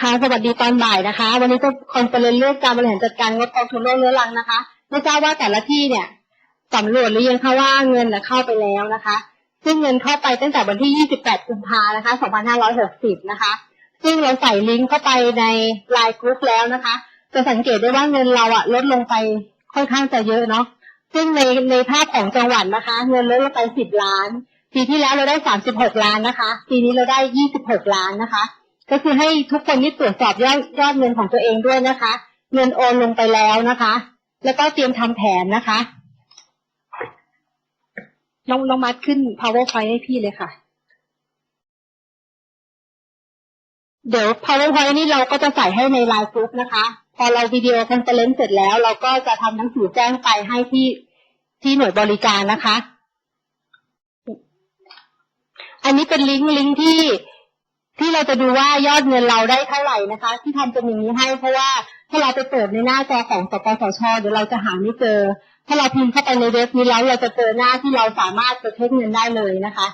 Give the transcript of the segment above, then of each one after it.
ค่ะสวัสดีตอนบ่ายนะคะ วันนี้ก็คอนเฟอเรนซ์เรื่องการบริหารจัดการงบกองทุนโรคเรื้อรังนะคะไม่ทราบว่าแต่ละที่เนี่ยสำรวจหรือยังคะว่าเงินน่ะเข้าไปแล้วนะคะ ซึ่งเงินเข้าไปตั้งแต่วันที่ 28 กุมภานะคะ 2560 นะคะ ซึ่งเราใส่ลิงก์เข้าไปในไลน์กรุ๊ปแล้วนะคะ จะสังเกตได้ว่าเงินเราอะลดลงไปค่อนข้างจะเยอะเนาะซึ่งในในภาพของจังหวัดนะคะ เงินลดลงไป 10 ล้าน ปีที่แล้วเราได้ 36 ล้านนะคะ ปีนี้เราได้ 26 ล้านนะคะ ก็คือให้ทุกคนที่ตรวจสอบยอดยอดเงินของตัวเองด้วยนะคะ เงินโอนลงไปแล้วนะคะ แล้วก็เตรียมทำแผนนะคะน้องน้องมัดขึ้น powerpoint ให้พี่เลยค่ะ เดี๋ยว powerpoint นี่เราก็จะใส่ให้ในไลน์กรุ๊ปนะคะ พอเราวิดีโอคอนเฟอเรนซ์เสร็จแล้ว เราก็จะทำหนังสือแจ้งไปให้ที่ที่หน่วยบริการนะคะ อันนี้เป็นลิงก์ลิงก์ที่ ที่เราจะดูว่ายอดเงินเราได้เท่าไหร่นะคะ ที่ทำเป็นอย่างนี้ให้เพราะว่าถ้าเราไปเปิดในหน้าจอของสปสชเดี๋ยวเราจะหาไม่เจอ ถ้าเราพิมพ์เข้าไปในเว็บนี้แล้วเราจะเจอหน้าที่เราสามารถจะเช็คเงินได้เลยนะคะ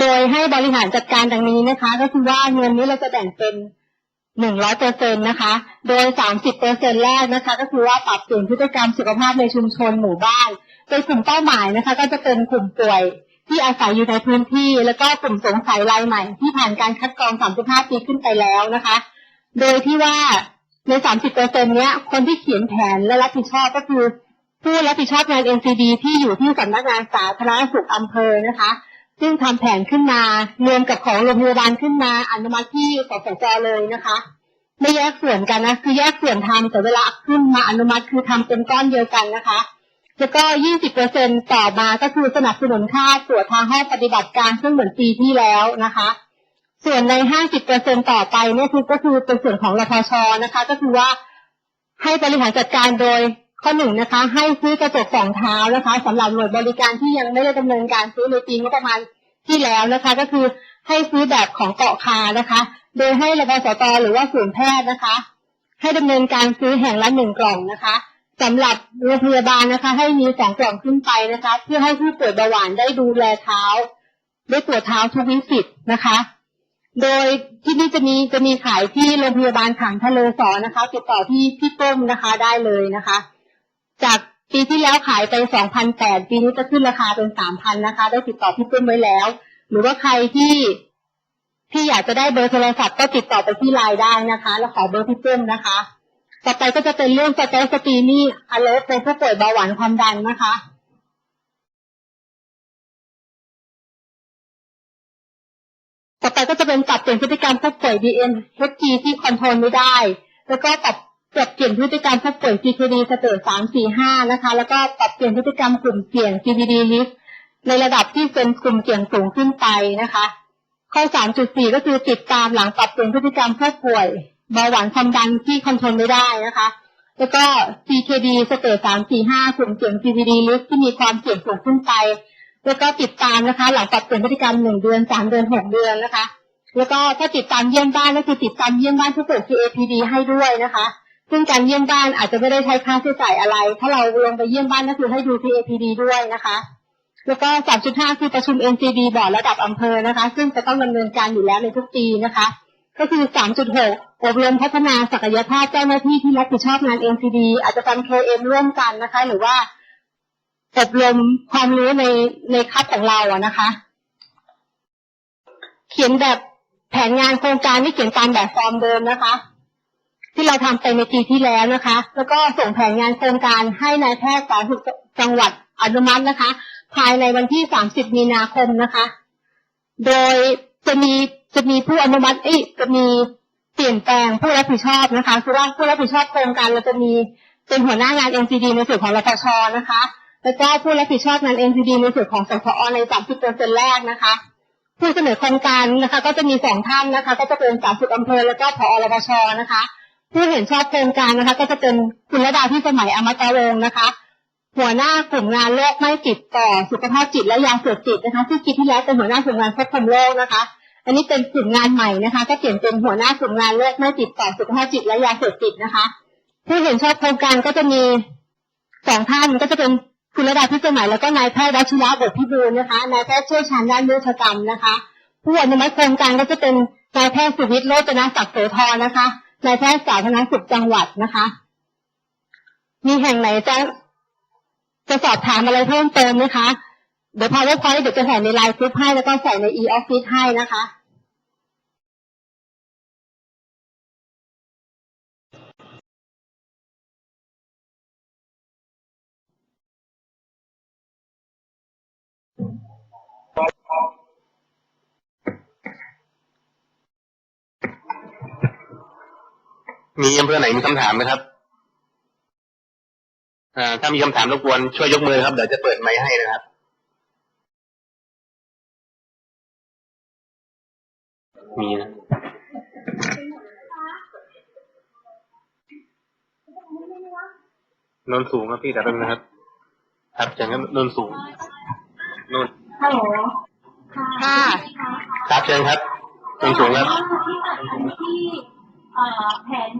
โดยให้บริหารจัดการดังนี้นะคะ ก็คือว่าเงินนี้เราจะแบ่งเป็นหนึ่งร้อยเปอร์เซ็นนะคะ โดยสามสิบเปอร์เซ็นแรกนะคะ ก็คือว่าปรับเปลี่ยนพฤติกรรมสุขภาพในชุมชนหมู่บ้านโดยกลุ่มเป้าหมายนะคะ ก็จะเป็นกลุ่มป่วย ที่อาศัยอยู่ในพื้นที่ แล้วก็กลุ่มสงสัยรายใหม่ ที่ผ่านการคัดกรอง 35 ปีขึ้นไปแล้วนะคะ โดยที่ว่าใน 30เปอร์เซ็นเนี้ย คนที่เขียนแผนและรับผิดชอบก็คือ ผู้รับผิดชอบงาน NCD ที่อยู่ที่สำนักงานสาธารณสุขอำเภอนะคะ ซึ่งทำแผนขึ้นมารวมกับของโรงพยาบาลขึ้นมาอนุมัติที่สสจเลยนะคะไม่แยกส่วนกันนะคือแยกส่วนทำแต่เวลาขึ้นมาอนุมัติคือทำเป็นก้อนเดียวกันนะคะ แล้วก็ 20เปอร์เซ็นต่อมาก็คือสนับสนุนค่าตรวจทางห้องปฏิบัติการซึ่งเหมือนปีที่แล้วนะคะ ส่วนใน 50เปอร์เซ็นต่อไปเนี่ยคือก็คือเป็นส่วนของรพชนะคะ ก็คือว่าให้บริหารจัดการโดยข้อหนึ่งนะคะ ให้ซื้อกระจกสองเท้านะคะสำหรับหน่วยบริการที่ยังไม่ได้ดำเนินการซื้อในปีงบประมาณที่แล้วนะคะ ก็คือให้ซื้อแบบของเกาะคานะคะ โดยให้รพสตหรือว่าศูนย์แพทย์นะคะ ให้ดำเนินการซื้อแห่งละหนึ่งกล่องนะคะ สำหรับโรงพยาบาลนะคะ ให้มีสองกล่องขึ้นไปนะคะ เพื่อให้ผู้ป่วยเบาหวานได้ดูแลเท้าได้ตรวจเท้าทุกวิสิตนะคะ โดยที่นี่จะมีจะมีขายที่โรงพยาบาลขังทะเลสอนะคะ ติดต่อที่พี่ต้มนะคะได้เลยนะคะ จากปีที่แล้วขายไปสองพันแปดปีนี้จะขึ้นราคาเป็นสามพันนะคะ ได้ติดต่อพี่ต้มไว้แล้ว หรือว่าใครที่ที่อยากจะได้เบอร์โทรศัพท์ก็ติดต่อไปที่ไลน์ได้นะคะ แล้วขอเบอร์พี่ต้มนะคะ ต่อไปก็จะเป็นเรื่องสเตสตีนี่อเลสในผู้ป่วยเบาหวานความดันนะคะ ต่อไปก็จะเป็นปรับเปลี่ยนพฤติกรรมผู้ป่วย BN HG ที่คอนโทรลไม่ได้ แล้วก็ปรับปรับเปลี่ยนพฤติกรรมผู้ป่วย CKD สเตจสามสี่ห้านะคะ แล้วก็ปรับเปลี่ยนพฤติกรรมกลุ่มเสี่ยง CVD list ในระดับที่เป็นกลุ่มเสี่ยงสูงขึ้นไปนะคะ ข้อ3.4ก็คือติดตามหลังปรับเปลี่ยนพฤติกรรมผู้ป่วย เบาหวานความดันที่คอนโทรลไม่ได้นะคะ แล้วก็ CKD สเตจ3 4 5กลุ่มเสี่ยง CVD list ที่มีความเสี่ยงสูงขึ้นไป แล้วก็ติดตามนะคะ หลังปรับเปลี่ยนพฤติกรรม1เดือน3เดือน6เดือนนะคะ แล้วก็ถ้าติดตามเยี่ยมบ้านก็คือติดตามเยี่ยมบ้านผู้ป่วย CAPD ให้ด้วยนะคะ ซึ่งการเยี่ยมบ้านอาจจะไม่ได้ใช้ค่าใช้จ่ายอะไร ถ้าเราลงไปเยี่ยมบ้านก็คือให้ดู CAPD ด้วยนะคะแล้วก็ 3.5 คือประชุม NCD บอร์ดระดับอำเภอนะคะ ซึ่งจะต้องดำเนินการอยู่แล้วในทุกปีนะคะ ก็คือ 3.6 อบรมพัฒนาศักยภาพเจ้าหน้าที่ที่รับผิดชอบงาน NCD อาจจะทำ KM ร่วมกันนะคะ หรือว่าอบรมความรู้ในในคัดของเราอะนะคะ เขียนแบบแผนงานโครงการที่เขียนตามแบบฟอร์มเดิมนะคะ ที่เราทำไปในปีที่แล้วนะคะ แล้วก็ส่งแผนงานโครงการให้นายแพทย์สาธารณสุขจังหวัดอนุมัตินะคะ ภายในวันที่ 30 มีนาคมนะคะ โดยจะมี จะมีผู้อนุมัติเอ้ยจะมีเปลี่ยนแปลงผู้รับผิดชอบนะคะคือว่าผู้รับผิดชอบโครงการเราจะมีเป็นหัวหน้างาน NCD ในส่วนของรพชนะคะ แล้วก็ผู้รับผิดชอบงาน NCD ในส่วนของสพอใน 30เปอร์เซ็นแรกนะคะ ผู้เสนอโครงการนะคะ ก็จะมีสองท่านนะคะ ก็จะเป็นสาธารณสุขอำเภอแล้วก็ผอรพชนะคะ ผู้เห็นชอบโครงการนะคะ ก็จะเป็นคุณระดาที่สมัยอมตะวงนะคะ หัวหน้ากลุ่มงานโรคไม่ติดต่อสุขภาพจิตและยาเสพติดนะคะที่ปีที่แล้วเป็นหัวหน้ากลุ่มงานควบคุมโรคนะคะ อันนี้เป็นกลุ่มงานใหม่นะคะ ก็เปลี่ยนเป็นหัวหน้ากลุ่มงานโรคไม่ติดต่อสุขภาพจิตและยาเสพติดนะคะ ผู้เห็นชอบโครงการก็จะมีสองท่านก็จะเป็นคุณระดาพิสมัยแล้วก็นายแพทย์วัชิระบทพิบูลนะคะนายแพทย์เชี่ยวชาญด้านเวชกรรมนะคะ ผู้อนุมัติโครงการก็จะเป็นนายแพทย์สุวิทย์โรจนศักดิ์โสธรนะคะนายแพทย์สาธารณสุขจังหวัดนะคะ มีแห่งไหนจะจะสอบถามอะไรเพิ่มเติมไหมคะ เดี๋ยว PowerPoint เดี๋ยวจะใส่ในไลน์กรุ๊ปให้แล้วก็ใส่ใน e-office ให้นะคะ มีอำเภอไหนมีคำถามไหมครับอ่าถ้ามีคำถามรบกวนช่วยยกมือครับ เดี๋ยวจะเปิดไมค์ให้นะครับ มีนะโนนสูงครับพี่แต่เป็นนะครับ ครับอย่างนั้นโนนสูงโนนฮัลโหลค่ะครับเชิญครับโนนสูงครับที่ตัดอันที่เอ่อแผน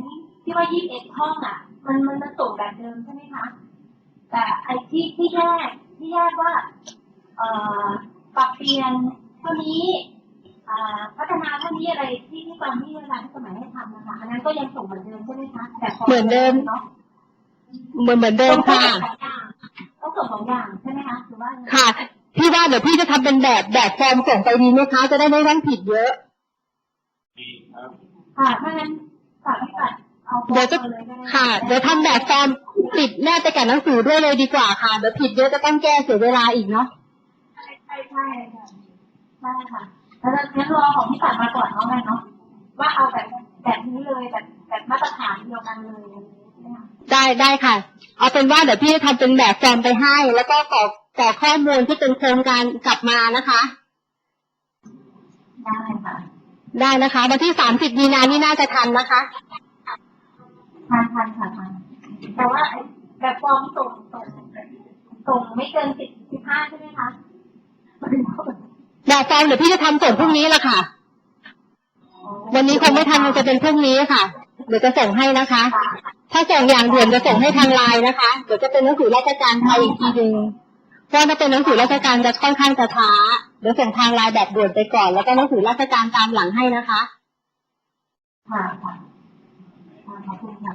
ที่ว่า21ห้องอะ มันมันมันส่งแบบเดิมใช่ไหมคะแต่ไอ้ที่ที่แยกที่แยกว่า เอ่อปรับเปลี่ยนเท่านี้อ่า พัฒนาเท่านี้อะไรที่ที่ตอนที่เวลาที่สมัยให้ทำนะคะอันนั้นก็ยังส่งเหมือนเดิมใช่ไหมคะแต่พเหมือนเดิมเนาะเหมือนเหมือนเดิมค่ะต้องส่งสองอย่างใช่ไหมคะหรือว่ายังไงค่ะพี่ว่าเดี๋ยวพี่จะทำเป็นแบบแบบฟอร์มส่งไปดีไหมคะจะได้ไม่ต้องผิดเยอะค่ะถ้างั้นฝากให้ตัดเอาเดี๋ยวจะอาลก็ได้ค่ะ เดี๋ยวทำแบบฟอร์มติดแนบไปกับหนังสือด้วยเลยดีกว่าค่ะเดี๋ยวผิดเยอะจะต้องแก้เสียเวลาอีกเนาะใช่ใช่ใช่ค่ะใช่ค่ะ แล้วงั้นรอของที่ตัดมาก่อนเนาะแม่เนาะว่าเอาแบบแบบนี้เลยแบบแบบมาตรฐานเดียวกันเลยนะคะได้ได้ค่ะ เอาเป็นว่าเดี๋ยวพี่จะทำเป็นแบบฟอร์มไปให้ แล้วก็กรอกกรอกข้อมูลที่เป็นโครงการกลับมานะคะ ได้ค่ะได้นะคะ วันที่สามสิบมีนานี่น่าจะทันนะคะทานทานค่ะทานแต่ว่าไอ้แบบฟอร์มส่งส่งส่งไม่เกินสิบสิบห้าใช่ไหมคะ แบบฟอร์มเดี๋ยวพี่จะทำส่งพรุ่งนี้ละค่ะ วันนี้คงไม่ทันมันจะเป็นพรุ่งนี้ค่ะ เดี๋ยวจะส่งให้นะคะ ถ้าส่งอย่างด่วนจะส่งให้ทางไลน์นะคะ เดี๋ยวจะเป็นหนังสือราชการไทยอีกทีหนึ่งเพราะถ้าเป็นหนังสือราชการจะค่อนข้างจะช้า เดี๋ยวส่งทางไลน์แบบด่วนไปก่อน แล้วก็หนังสือราชการตามหลังให้นะคะ ค่ะค่ะค่ะขอบคุณค่ะ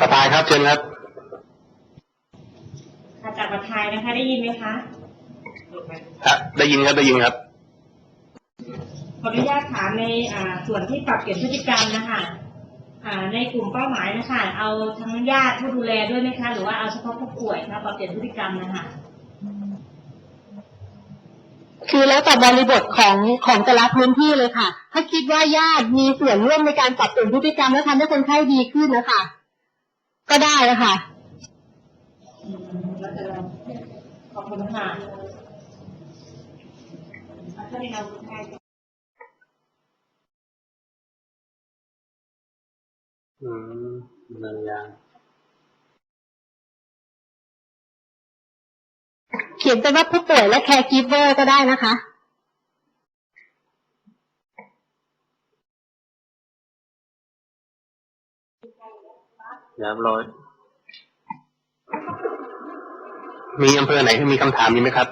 สปายครับเชิญครับ มาจากประทายนะคะ ได้ยินไหมคะครับได้ยินครับได้ยินครับขออนุญาตถามในอ่าส่วนที่ปรับเปลี่ยนพฤติกรรมนะคะอ่าในกลุ่มเป้าหมายนะคะ เอาทั้งญาติผู้ดูแลด้วยไหมคะ หรือว่าเอาเฉพาะผู้ป่วยคะปรับเปลี่ยนพฤติกรรมนะคะคือแล้วแต่บริบทของของแต่ละพื้นที่เลยค่ะ ถ้าคิดว่าญาติมีส่วนร่วมในการปรับเปลี่ยนพฤติกรรมและทำให้คนไข้ดีขึ้นนะคะ ก็ได้แล้วค่ะ อืมแล้วแต่เราขอบคุณค่ะแล้วก็ในาคนไข้อืมเมืองยางเขียนเป็นว่าผู้ป่วยและแคร์กิฟเวอร์ก็ได้นะคะ เรียบร้อย มีอำเภอไหนที่มีคำถามนี้ไหมครับ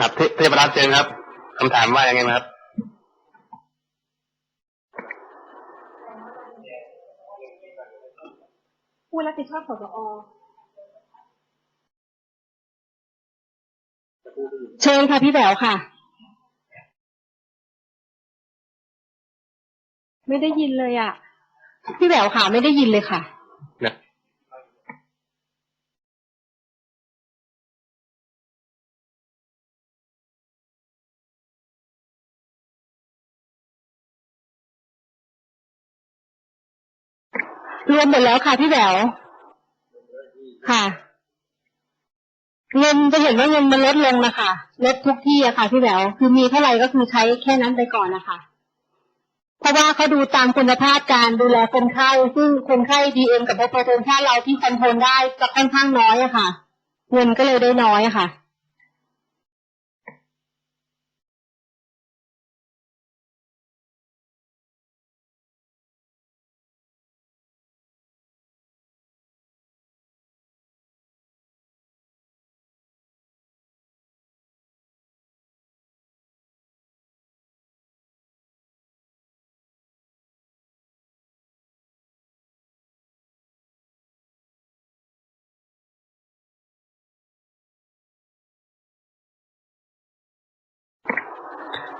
ครับเทพรัตน์เชิญครับคำถามว่ายังไงนะครับผู้รับผิดชอบสสอ ญค่ะพี่แบวค่ะ ไม่ได้ยินเลยอะ พี่แบวค่ะ ไม่ได้ยินเลยค่ะนะรวมหมดแล้วค่ะพี่แบวค่ะ เงินจะเห็นว่าเงินมันลดลงนะคะลดทุกที่อะค่ะพี่แววคือมีเท่าไหร่ก็คือใช้แค่นั้นไปก่อนนะคะเพราะว่าเขาดูตามคุณภาพการดูแลคนไข้ซึ่งคนไข้ดีเอ็มกับโปรโตนชาเราที่คอนโทรลได้จะค่อนข้างน้อยอะค่ะ เงินก็เลยได้น้อยอะค่ะ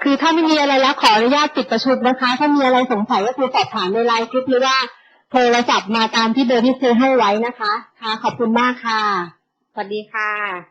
คือถ้าไม่มีอะไรแล้วขออนุญาตปิดประชุมนะคะ ถ้ามีอะไรสงสัยก็คือสอบถามในไลน์คลิปหรือว่าโทรศัพท์มาตามที่เบอร์ที่เคยให้ไว้นะคะ ค่ะ ขอบคุณมากค่ะ สวัสดีค่ะ